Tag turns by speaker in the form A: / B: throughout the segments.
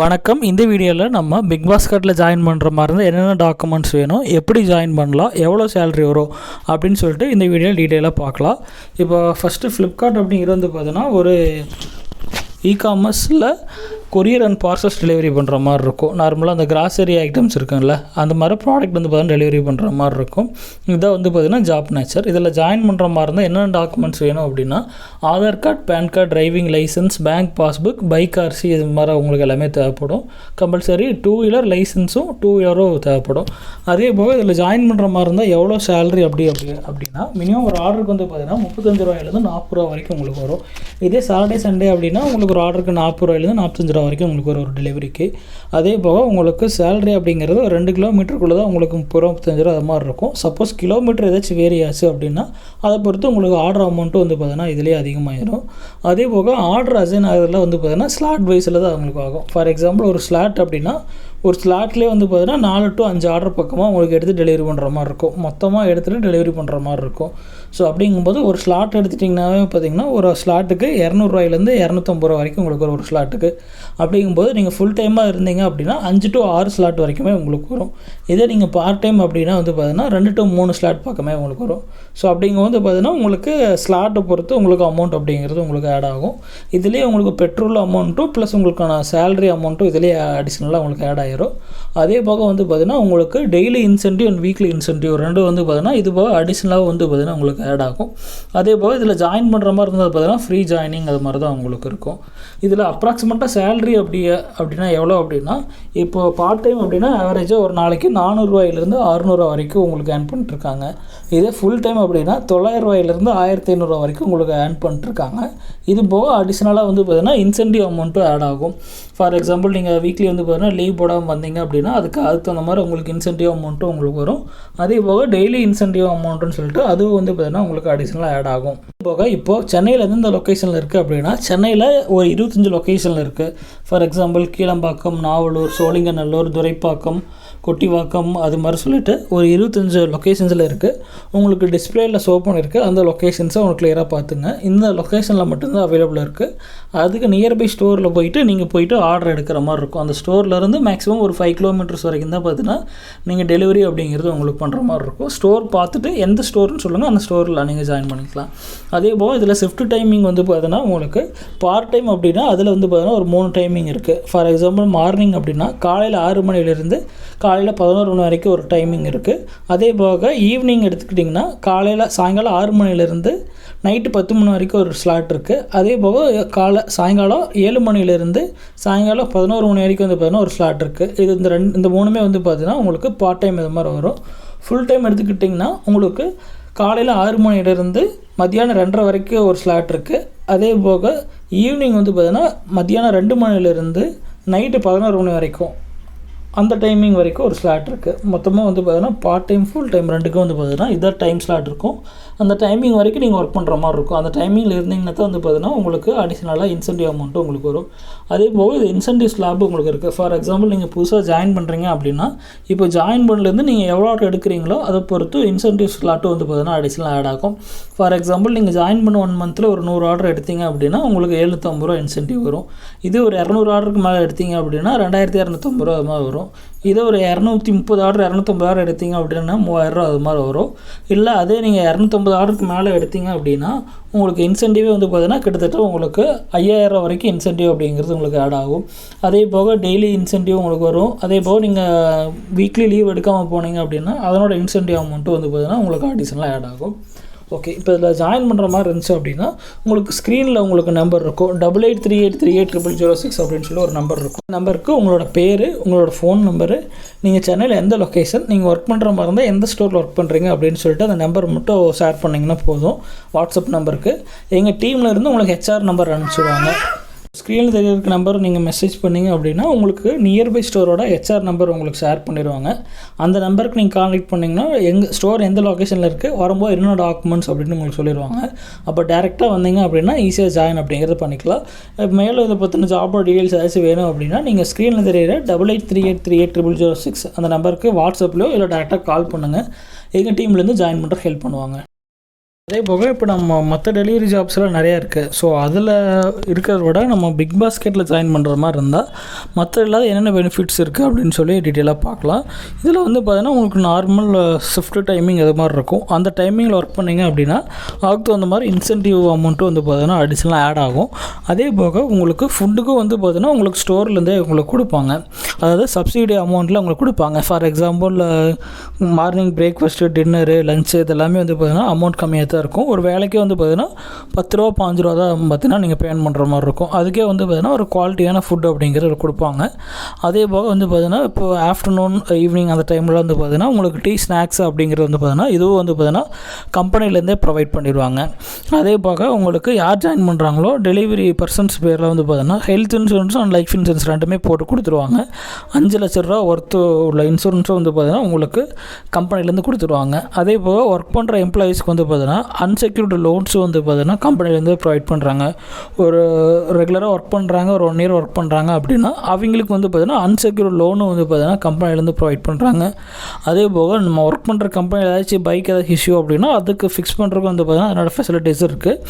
A: வணக்கம். இந்த வீடியோவில் நம்ம பிக் பாஸ்கெட்டில் ஜாயின் பண்ணுற மாதிரி இருந்தால் என்னென்ன டாக்குமெண்ட்ஸ் வேணும் எப்படி ஜாயின் பண்ணலாம் எவ்வளோ சேலரி வரும் அப்படின்னு சொல்லிட்டு இந்த வீடியோவில் டீட்டெயிலாக பார்க்கலாம். இப்போ ஃபஸ்ட்டு ஃப்ளிப்கார்ட் அப்படிங்கிறது வந்து பார்த்தீங்கன்னா ஒரு இ காமர்ஸில் கொரியர் அண்ட் பார்சல்ஸ் டெலிவரி பண்ணுற மாதிரி இருக்கும். நார்மலாக அந்த கிராசரி ஐட்டம்ஸ் இருக்குங்கள அந்த மாதிரி ப்ராடக்ட் வந்து பார்த்தீங்கன்னா டெலிவரி பண்ணுற மாதிரி இருக்கும். இதான் வந்து பார்த்தீங்கன்னா ஜாப் நேச்சர் இதில் ஜாயின் பண்ணுற மாதிரி இருந்தால் என்னென்ன டாக்குமெண்ட்ஸ் வேணும் அப்படின்னா Aadhaar card PAN card driving licence bank passbook bike RC இது மாதிரி உங்களுக்கு எல்லாமே தேவைப்படும். கம்பல்சரி டூ வீலர் லைசன்ஸும் டூ வீலரும் தேவைப்படும். அதே போக இதில் ஜாயின் பண்ணுற மாதிரி இருந்தால் எவ்வளோ சேலரி அப்படி அப்படி அப்படின்னா மினிமம் ஒரு ஆர்டருக்கு வந்து பார்த்தீங்கன்னா முப்பத்தஞ்சு ரூபாயிலேருந்து நாற்பது ரூபா வரைக்கும் உங்களுக்கு வரும். இதே சாட்டர்டே சண்டே அப்படின்னா உங்களுக்கு ஒரு ஆர்டருக்கு நாற்பது ரூபாயிலேருந்து நாற்பத்தஞ்சு ரூபா வரைக்கும் உங்களுக்கு ஒரு ஒரு டெலிவரிக்கு அதே போக உங்களுக்கு சேலரி அப்படிங்கிறது ஒரு ரெண்டு கிலோமீட்டருக்குள்ளே தான் உங்களுக்கு முப்பது ரூபா முப்பத்தஞ்சு ரூபா அது மாதிரி இருக்கும். சப்போஸ் கிலோமீட்டர் ஏதாச்சும் வேரி ஆச்சு அப்படின்னா அதை பொறுத்து உங்களுக்கு ஆர்டர் அமௌண்ட்டும் வந்து பார்த்தீங்கன்னா இதிலே அதிகமாகிடும் அதே போக ஆர்டர் அசைன் ஆகிறதுல வந்து பார்த்தீங்கன்னா ஸ்லாட் வைஸில் தான் உங்களுக்கு ஆகும். ஃபார் எக்ஸாம்பிள் ஒரு ஸ்லாட் அப்படின்னா ஒரு ஸ்லாட்லேயே வந்து பார்த்தீங்கன்னா நாலு டு அஞ்சு ஆர்டர் பக்கமாக உங்களுக்கு எடுத்து டெலிவரி பண்ணுற மாதிரி இருக்கும். மொத்தமாக எடுத்துகிட்டு டெலிவரி பண்ணுற மாதிரி இருக்கும். ஸோ அப்படிங்கும்போது ஒரு ஸ்லாட் எடுத்துட்டிங்கனாவே பார்த்தீங்கன்னா ஒரு ஸ்லாட்டுக்கு இரநூறுவாயிலேருந்து இரநூத்தம்பது ரூபா வரைக்கும் உங்களுக்கு வரும் ஒரு ஸ்லாட்டுக்கு அப்படிங்கும்போது நீங்கள் ஃபுல் டைமாக இருந்தீங்க அப்படின்னா அஞ்சு டு ஆறு ஸ்லாட் வரைக்குமே உங்களுக்கு வரும். இதே நீங்கள் பார்ட் டைம் அப்படின்னா வந்து பார்த்தீங்கன்னா ரெண்டு டு மூணு ஸ்லாட் பக்கமே உங்களுக்கு வரும். ஸோ அப்படிங்கும்போது பார்த்தீங்கன்னா உங்களுக்கு ஸ்லாட்டை பொறுத்து உங்களுக்கு அமௌண்ட் அப்படிங்கிறது உங்களுக்கு ஆட் ஆகும். இதுலேயே உங்களுக்கு பெட்ரோல் அமௌண்ட்டும் ப்ளஸ் உங்களுக்கான சேலரி அமௌண்ட்டும் இதுலேயே அடிஷ்னலாக உங்களுக்கு ஆட் ஆகிடும் ஆயிரும் அதே போக வந்து பார்த்தீங்கன்னா உங்களுக்கு daily incentive and weekly incentive ரெண்டும் வந்து பார்த்திங்கன்னா இது போக அடிஷ்னலாக வந்து பார்த்திங்கன்னா உங்களுக்கு ஆட் ஆகும். அதே போக இதில் ஜாயின் பண்ணுற மாதிரி இருந்தால் பார்த்தீங்கன்னா ஃப்ரீ ஜாயினிங் அது மாதிரி தான் உங்களுக்கு இருக்கும். இதில் அப்ராக்சிமேட்டாக சேலரி அப்படி அப்படின்னா எவ்வளோ அப்படின்னா இப்போ பார்ட் டைம் அப்படின்னா ஆவரேஜாக ஒரு நாளைக்கு நானூறுரூவாயிலேருந்து அறுநூறுவா வரைக்கும் உங்களுக்கு ஏர்ன் பண்ணிட்டுருக்காங்க. இதே ஃபுல் டைம் அப்படின்னா தொள்ளாயிரரூவாயிலேருந்து ஆயிரத்தி ஐநூறுரூவா வரைக்கும் உங்களுக்கு ஏர்ன் பண்ணிட்டுருக்காங்க. இது போக அடிஷ்னலாக வந்து பார்த்தீங்கன்னா இன்சென்டிவ் அமௌண்ட்டும் ஆட் ஆகும். ஃபார் எக்ஸாம்பிள் நீங்கள் வீக்லி வந்து பார்த்தீங்கன்னா லீவ் போடாமல் வந்தீங்க அப்படின்னா அதுக்கு அதுக்கு தகுந்த மாதிரி உங்களுக்கு இன்சென்டிவ் அமௌண்ட்டும் உங்களுக்கு வரும். அதே போக டெய்லி இன்சென்டிவ் அமௌண்ட்டுன்னு சொல்லிட்டு அதுவும் வந்து பார்த்திங்கன்னா உங்களுக்கு அடிஷ்னலாக ஆட் ஆகும். போக இப்போது சென்னையில் எந்தெந்த லொக்கேஷனில் இருக்குது அப்படின்னா சென்னையில் ஒரு இருபத்தஞ்சி லொக்கேஷனில் இருக்குது ஃபார் எக்ஸாம்பிள் கீழம்பாக்கம் நாவலூர் சோழிங்கநல்லூர் துரைப்பாக்கம் கொட்டிவாக்கம் அது மாதிரி சொல்லிட்டு ஒரு இருபத்தஞ்சு லொக்கேஷன்ஸில் இருக்குது உங்களுக்கு டிஸ்பிளேயில் ஷோ பண்ணியிருக்கு அந்த லொக்கேஷன்ஸை உங்களுக்கு கிளியராக பார்த்துங்க. இந்த லொக்கேஷனில் மட்டும்தான் அவைலபிள் இருக்குது அதுக்கு நியர்பை ஸ்டோரில் போயிட்டு நீங்கள் போயிட்டு ஆர்டர் எடுக்கிற மாதிரி இருக்கும். அந்த ஸ்டோர்லேருந்து மேக்ஸிமம் ஒரு ஃபைவ் கிலோமீட்டர்ஸ் வரைக்கும் தான் பார்த்தீங்கன்னா நீங்கள் டெலிவரி அப்படிங்கிறது உங்களுக்கு பண்ணுற மாதிரி இருக்கும். ஸ்டோர் பார்த்துட்டு எந்த ஸ்டோர்னு சொல்லுங்கள் அந்த ஸ்டோரில் நீங்கள் ஜாயின் பண்ணிக்கலாம். அதே போல் இதில் ஷிஃப்ட் டைமிங் வந்து பார்த்தீங்கன்னா உங்களுக்கு பார்ட் டைம் அப்படின்னா அதில் வந்து பார்த்தீங்கன்னா ஒரு மூணு டைமிங் இருக்குது ஃபார் எக்ஸாம்பிள் மார்னிங் அப்படின்னா காலையில் ஆறு மணிலேருந்து காலையில் பதினோரு மணி வரைக்கும் ஒரு டைமிங் இருக்குது அதே போக ஈவினிங் எடுத்துக்கிட்டிங்கன்னா காலையில் சாயங்காலம் ஆறு மணிலேருந்து நைட்டு பத்து மணி வரைக்கும் ஒரு ஸ்லாட் இருக்குது அதே போக காலை சாயங்காலம் ஏழு மணிலேருந்து சாயங்காலம் பதினோரு மணி வரைக்கும் வந்து பார்த்தீங்கன்னா ஒரு ஸ்லாட் இருக்குது இது இந்த ரெண்டு இந்த மூணுமே வந்து பார்த்தீங்கன்னா உங்களுக்கு பார்ட் டைம் இது மாதிரி வரும். ஃபுல் டைம் எடுத்துக்கிட்டிங்கன்னா உங்களுக்கு காலையில் ஆறு மணிலேருந்து மத்தியானம் ரெண்டரை வரைக்கும் ஒரு ஸ்லாட் இருக்குது அதே போக ஈவினிங் வந்து பார்த்தீங்கன்னா மத்தியானம் ரெண்டு மணிலேருந்து நைட்டு பதினோரு மணி வரைக்கும். அந்த டைமிங் வரைக்கும் ஒரு ஸ்லாட் இருக்குது மொத்தமாக வந்து பார்த்தீங்கன்னா பார்ட் டைம் ஃபுல் டைம் ரெண்டுக்கும் வந்து பார்த்தீங்கன்னா இதான் டைம் ஸ்லாட் இருக்கும். அந்த டைமிங் வரைக்கும் நீங்கள் ஒர்க் பண்ணுற மாதிரி இருக்கும். அந்த டைமிங்கில் இருந்தீங்கன்னா தான் வந்து பார்த்தீங்கன்னா உங்களுக்கு அடிஷ்னலாக இன்சென்டிவ் அமௌண்ட்டும் உங்களுக்கு வரும். அதே போக இது இன்சென்டிவ் ஸ்லாப் உங்களுக்கு இருக்குது ஃபார் எக்ஸாம்பிள் நீங்கள் புதுசாக ஜாயின் பண்ணுறீங்க அப்படின்னா இப்போ ஜாயின் பண்ணலேருந்து நீங்கள் எவ்வளோ ஆர்டர் எடுக்கிறீங்களோ அதை பொறுத்து இன்சென்டிவ் ஸ்லாட்டும் வந்து பார்த்தீங்கன்னா அடிஷ்னல் ஆட் ஆகும். ஃபார் எக்ஸாம்பிள் நீங்கள் ஜாயின் பண்ண ஒன் மந்தில் ஒரு நூறு ஆர்டர் எடுத்தீங்க அப்படின்னா உங்களுக்கு எழுநூற்றம்பது ரூபா இன்சென்டிவ் வரும். இது ஒரு இரநூறு ஆர்டருக்கு மேலே எடுத்தீங்க அப்படின்னா ரெண்டாயிரத்தி இரநூத்தம்பது ரூபா அது மாதிரி வரும். இதே ஒரு இரநூத்தி முப்பது ஆர்டர் இரநூத்தம்பது ஆர்டர் எடுத்தீங்க அப்படின்னா மூவாயிரரூவா அது மாதிரி வரும். இல்லை அதே நீங்கள் இரநூத்தம்பது ஆர்டருக்கு மேலே எடுத்தீங்க அப்படின்னா உங்களுக்கு இன்சென்டிவே வந்து பார்த்தீங்கன்னா கிட்டத்தட்ட உங்களுக்கு ஐயாயிரம் வரைக்கும் இன்சென்டிவ் அப்படிங்கிறது உங்களுக்கு ஆட் ஆகும். அதே போக டெய்லி இன்சென்டிவ் உங்களுக்கு வரும். அதே போக நீங்கள் வீக்லி லீவ் எடுக்காமல் போனீங்க அப்படின்னா அதனோட இன்சென்டிவ் அமௌண்ட்டும் வந்து பார்த்தீங்கன்னா உங்களுக்கு ஆடிஷன்லாம் ஆட் ஆகும். ஓகே இப்போ இதில் ஜாயின் பண்ணுற மாதிரி இருந்துச்சு அப்படின்னா உங்களுக்கு ஸ்க்ரீனில் உங்களுக்கு நம்பர் இருக்கும். Double eight three eight three eight triple zero six அப்படின்னு சொல்லி ஒரு நம்பர் இருக்கும். நம்பருக்கு உங்களோட பேர் உங்களோட ஃபோன் நம்பரு நீங்கள் சென்னையில் எந்த லொக்கேஷன் நீங்கள் ஒர்க் பண்ணுற மாதிரி இருந்தால் எந்த ஸ்டோரில் ஒர்க் பண்ணுறீங்க அப்படின்னு சொல்லிட்டு அந்த நம்பர் மட்டும் ஷேர் பண்ணிங்கன்னா போதும். வாட்ஸ்அப் நம்பருக்கு எங்கள் டீமில் இருந்து உங்களுக்கு ஹெச்ஆர் நம்பர் அனுப்பிச்சிடுவாங்க. ஸ்க்ரீனில் தெரியறதுக்கு நம்பர் நீங்கள் மெசேஜ் பண்ணீங்க அப்படின்னா உங்களுக்கு நியர்பை ஸ்டோரோட ஹெச்ஆர் நம்பர் உங்களுக்கு ஷேர் பண்ணிடுவாங்க. அந்த நம்பருக்கு நீங்கள் கான்டெக்ட் பண்ணிங்கன்னா எங்கள் ஸ்டோர் எந்த லொக்கேஷனில் இருக்குது வரும்போது என்னென்ன டாக்குமெண்ட்ஸ் அப்படின்னு உங்களுக்கு சொல்லிடுவாங்க. அப்போ டேரெக்டாக வந்தீங்க அப்படின்னா ஈஸியாக ஜாயின் அப்படிங்கிறத பண்ணிக்கலாம். மேலும் இதை பற்றின ஜாபோட டீடைல்ஸ் ஏதாச்சும் வேணும் அப்படின்னா நீங்கள் ஸ்க்ரீனில் தெரியிற double eight three eight three eight triple zero six அந்த நம்பருக்கு வாட்ஸ்அப்லையோ இல்லை டேரெக்டாக கால் பண்ணுங்கள் எங்கள் டீம்லேருந்து ஜாயின் பண்ணுற ஹெல்ப் பண்ணுவாங்க. அதே போக இப்போ நம்ம மற்ற டெலிவரி ஜாப்ஸ்லாம் நிறையா இருக்குது ஸோ அதில் இருக்கிறத விட நம்ம பிக் பாஸ்கெட்டில் ஜாயின் பண்ணுற மாதிரி இருந்தால் மற்ற இல்லாத என்னென்ன பெனிஃபிட்ஸ் இருக்குது அப்படின்னு சொல்லி டீட்டெயிலாக பார்க்கலாம். இதில் வந்து பார்த்தீங்கன்னா உங்களுக்கு நார்மல் ஷிஃப்ட் டைமிங் அது மாதிரி இருக்கும். அந்த டைமிங்கில் ஒர்க் பண்ணீங்க அப்படின்னா அதுக்கு தகுந்த மாதிரி இன்சென்டிவ் அமௌண்ட்டும் வந்து பார்த்தீங்கன்னா அடிஷ்னலாக ஆட் ஆகும். அதே போக உங்களுக்கு ஃபுட்டுக்கும் வந்து பார்த்தீங்கன்னா உங்களுக்கு ஸ்டோர்லேருந்தே உங்களுக்கு கொடுப்பாங்க. அதாவது சப்சிடி அமௌண்ட்டில் உங்களுக்கு கொடுப்பாங்க. For example morning breakfast dinner lunch இதெல்லாமே வந்து பார்த்தீங்கன்னா அமௌண்ட் கம்மியாக தான் இருக்கும். ஒரு வேலைக்கே வந்து பார்த்தீங்கன்னா பத்து ரூபா பாஞ்சு ரூபா தான் பார்த்தீங்கன்னா நீங்கள் பேமெண்ட் பண்ணுற மாதிரி இருக்கும். அதுக்கே வந்து பார்த்தீங்கன்னா ஒரு குவாலிட்டியான ஃபுட் அப்படிங்கிறது கொடுப்பாங்க. அதே போக வந்து பார்த்தீங்கன்னா இப்போ ஆஃப்டர்நூன் ஈவினிங் அந்த டைமில் வந்து பார்த்தீங்கன்னா உங்களுக்கு டீ ஸ்நாக்ஸ் அப்படிங்கிறது வந்து பார்த்தீங்கன்னா இதுவும் வந்து பார்த்தீங்கன்னா கம்பெனிலேருந்தே ப்ரொவைட் பண்ணிடுவாங்க. அதே போக உங்களுக்கு யார் ஜாயின் பண்ணுறாங்களோ டெலிவரி பர்சன்ஸ் பேரில் வந்து பார்த்தீங்கன்னா health insurance and life insurance ரெண்டுமே போட்டு கொடுத்துருவாங்க. அஞ்சு லட்ச ரூபா ஒர்த்து உள்ள இன்சூரன்ஸும் வந்து பார்த்தீங்கன்னா உங்களுக்கு கம்பெனிலேருந்து கொடுத்துருவாங்க. அதே போக ஒர்க் பண்ணுற எம்ப்ளாயீஸ்க்கு வந்து பார்த்தீங்கன்னா அன்செக்யூர்டு லோன்ஸும் வந்து பார்த்தீங்கன்னா கம்பெனிலேருந்து ப்ரொவைட் பண்ணுறாங்க ஒரு ரெகுலராக ஒர்க் பண்ணுறாங்க ஒரு ஒன் இயர் ஒர்க் பண்ணுறாங்க அப்படின்னா அவங்களுக்கு வந்து பார்த்தீங்கன்னா அன்செக்யூர்டு லோனும் வந்து பார்த்தீங்கன்னா கம்பெனிலேருந்து ப்ரொவைட் பண்ணுறாங்க அதே போக நம்ம ஒர்க் பண்ணுற கம்பெனி ஏதாச்சும் பைக் ஏதாச்சும் இஷ்யூ அப்படின்னா அதுக்கு ஃபிக்ஸ் பண்ணுறதுக்கு வந்து பார்த்தீங்கன்னா அதனோட ஃபெசிலிட்டிஸ் இருக்குது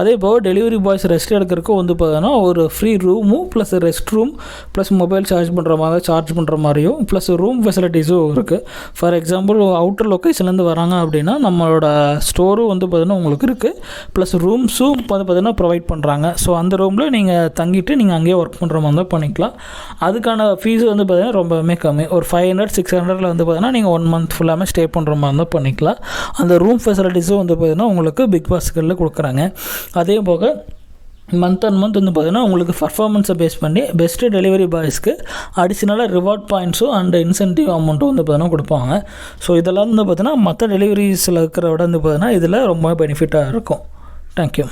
A: அதே போக டெலிவரி பாய்ஸ் ரெஸ்ட் எடுக்கிறதுக்கும் வந்து பார்த்தீங்கன்னா ஒரு ஃப்ரீ ரூமும் plus rest room plus mobile charge பண்ணுற மாதிரி சார்ஜ் பண்ணுற மாதிரியும் ப்ளஸ் ரூம் ஃபெசிலிட்டிஸும் இருக்குது ஃபார் எக்ஸாம்பிள் அவுட்டர் லொக்கேஷன்லேருந்து வராங்க அப்படின்னா நம்மளோட ஸ்டோரும் வந்து பார்த்தீங்கன்னா உங்களுக்கு இருக்குது ப்ளஸ் ரூம்ஸும் வந்து பார்த்தீங்கன்னா ப்ரொவைட் பண்ணுறாங்க ஸோ அந்த ரூமில் நீங்கள் தங்கிட்டு நீங்கள் அங்கேயே ஒர்க் பண்ணுற மாதிரி தான் பண்ணிக்கலாம். அதுக்கான ஃபீஸ் வந்து பார்த்தீங்கன்னா ரொம்பவுமே கம்மி. ஒரு ஃபைவ் ஹண்ட்ரட் சிக்ஸ் ஹண்ட்ரடில் வந்து பார்த்தீங்கன்னா நீங்கள் ஒன் மந்த் ஃபுல்லாமே ஸ்டே பண்ணுற மாதிரி தான் பண்ணிக்கலாம். அந்த ரூம் ஃபெசிலிட்டிஸும் வந்து பார்த்தீங்கன்னா உங்களுக்கு பிக் பாஸ்கெட்டில் கொடுக்குறாங்க. அதே போக மந்த் அண்ட் மந்த் வந்து பார்த்தீங்கன்னா உங்களுக்கு பர்ஃபார்மன்ஸை பேஸ் பண்ணி பெஸ்ட்டு டெலிவரி பாய்ஸ்க்கு அடிஷ்னலாக ரிவார்ட் பாயிண்ட்ஸும் அண்ட் இன்சென்டிவ் அமௌண்ட்டும் வந்து பார்த்தீங்கன்னா கொடுப்பாங்க. ஸோ இதெல்லாம் வந்து பார்த்தீங்கன்னா மற்ற டெலிவரிஸில் இருக்கிற விட வந்து பார்த்தீங்கன்னா இதில் ரொம்ப பெனிஃபிட்டாக இருக்கும். தேங்க்யூ